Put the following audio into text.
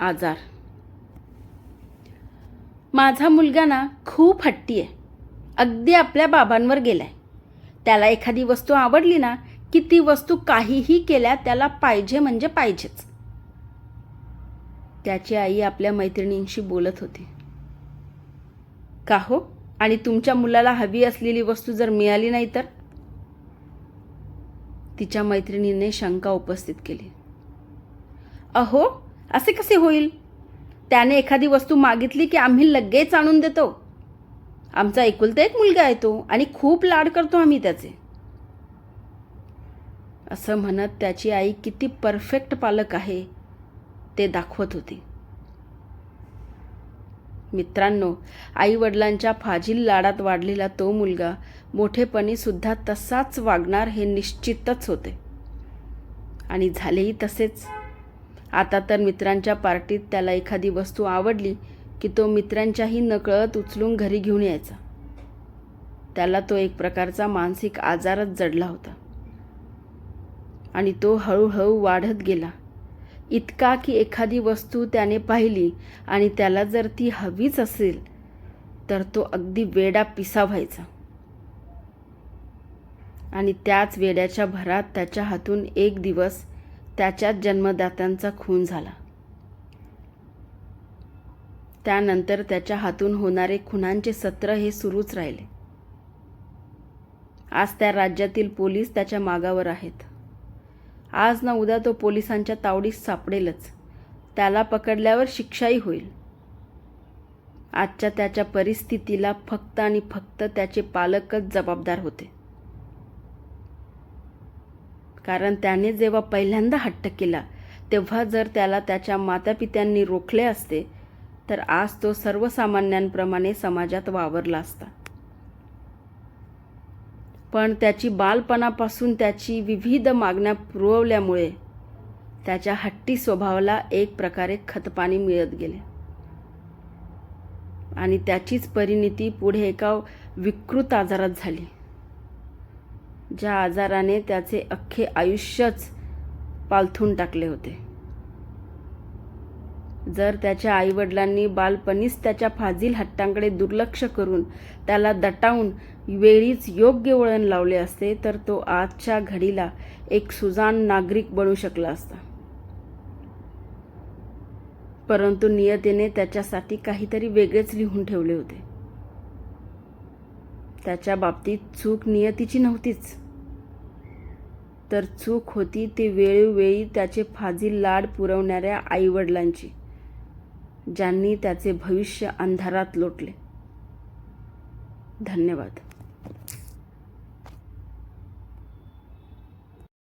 आजार. माझा मुलगा ना खूप हट्टी आहे. अगदी आपल्या बाबांवर गेलाय. त्याला एखादी वस्तू आवडली ना की ती वस्तू काहीही केल्या त्याला पाहिजे म्हणजे पाहिजेच. त्याची आई आपल्या मैत्रिणींशी बोलत होती. का हो? आणि तुमच्या मुलाला हवी असलेली वस्तू जर मिळाली नाही तर? तिच्या मैत्रिणीने शंका उपस्थित केली. अहो असे कसे होईल? त्याने एखादी वस्तू मागितली की आम्ही लगेच आणून देतो. आमचा एकुलता एक मुलगा आहे तो आणि खूप लाड करतो आम्ही त्याचे. असं म्हणत त्याची आई किती परफेक्ट पालक आहे ते दाखवत होती. मित्रांनो आई वडिलांच्या फाजील लाडात वाढलेला तो मुलगा मोठेपणी सुद्धा तसाच वागणार हे निश्चितच होते. आणि झालेही तसेच. आता तर मित्रांच्या पार्टीत त्याला एखादी वस्तू आवडली की तो मित्रांच्याही नकळत उचलून घरी घेऊन यायचा. त्याला तो एक प्रकारचा मानसिक आजारच जडला होता. आणि तो हळूहळू वाढत गेला. इतका की एखादी वस्तू त्याने पाहिली आणि त्याला जर ती हवीच असेल तर तो अगदी वेडा पिसा व्हायचा. आणि त्याच वेड्याच्या भरात त्याच्या हातून एक दिवस त्याच्यात जन्मदात्यांचा खून झाला. त्यानंतर त्याच्या हातून होणारे खुनांचे सत्र हे सुरूच राहिले. आज त्या राज्यातील पोलीस त्याच्या मागावर आहेत. आज ना उद्या तो पोलिसांच्या तावडीत सापडेलच. त्याला पकडल्यावर शिक्षाही होईल. आजच्या त्याच्या परिस्थितीला फक्त आणि फक्त त्याचे पालकच जबाबदार होते. कारण त्याने जेव्हा पहिल्यांदा हट्ट केला तेव्हा जर त्याला त्याच्या मातापित्यांनी रोखले असते तर आज तो सर्वसामान्यांप्रमाणे समाजात वावरला असता. पण त्याची बालपणापासून त्याची विविध मागण्या पुरवल्यामुळे त्याच्या हट्टी स्वभावाला एक प्रकारे खतपाणी मिळत गेले. आणि त्याचीच परिणिती पुढे एका विकृत आजारात झाली. ज्या आजाराने त्याचे अख्खे आयुष्यच पालथून टाकले होते. जर त्याच्या आईवडिलांनी बालपणीच त्याच्या फाजील हट्टांकडे दुर्लक्ष करून त्याला दटावून वेळीच योग्य वळण लावले असते तर तो आजच्या घडीला एक सुजान नागरिक बनू शकला असता. परंतु नियतीने त्याच्यासाठी काहीतरी वेगळेच लिहून ठेवले होते. त्याच्या बाबतीत चूक नियतीची नव्हतीच. तर चूक होती ती वेळोवेळी त्याचे फाजी लाड पुरवणाऱ्या आईवडिलांची ज्यांनी त्याचे भविष्य अंधारात लोटले. धन्यवाद.